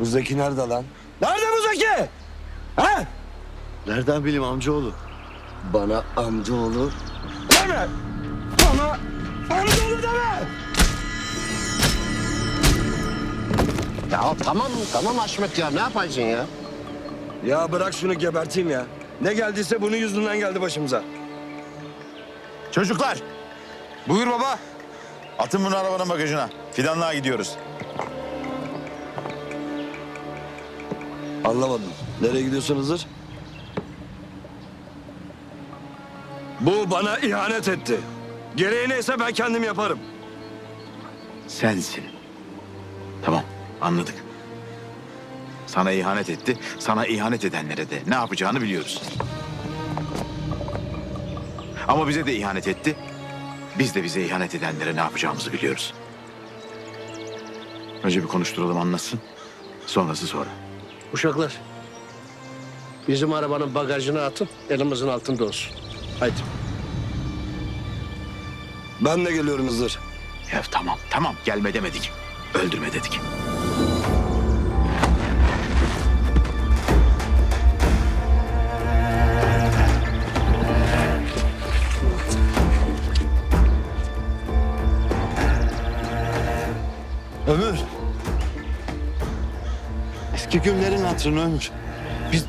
Zeki nerede lan? Nerede bu Zeki? Ha? Nereden bileyim amcaoğlu? Bana amcaoğlu deme. Bana amcaoğlu deme. Ya tamam tamam Haşmet ya ne yapacaksın ya? Ya bırak şunu geberteyim ya. Ne geldiyse bunun yüzünden geldi başımıza. Çocuklar Buyur baba. atın bunu arabanın bagajına. Fidanlığa gidiyoruz. Anlamadım. Nereye gidiyorsun Hızır? Bu bana ihanet etti. Gereği neyse ben kendim yaparım. Sensin. Tamam anladık. Sana ihanet etti. Sana ihanet edenlere de ne yapacağını biliyoruz. Ama bize de ihanet etti. Biz de bize ihanet edenlere ne yapacağımızı biliyoruz. Önce bir konuşturalım anlasın. Sonrası sonra. Uşaklar. Bizim arabanın bagajına atın elimizin altında olsun. Haydi. Ben de geliyorum Hızır. Ya tamam tamam gelme demedik. Öldürme dedik. Ömür. Eski günlerin hatırını Ömür. Biz,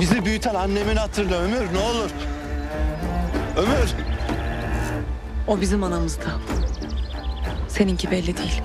bizi büyüten annemin hatırını Ömür ne olur. Ömür. O bizim anamızda. Seninki belli değil.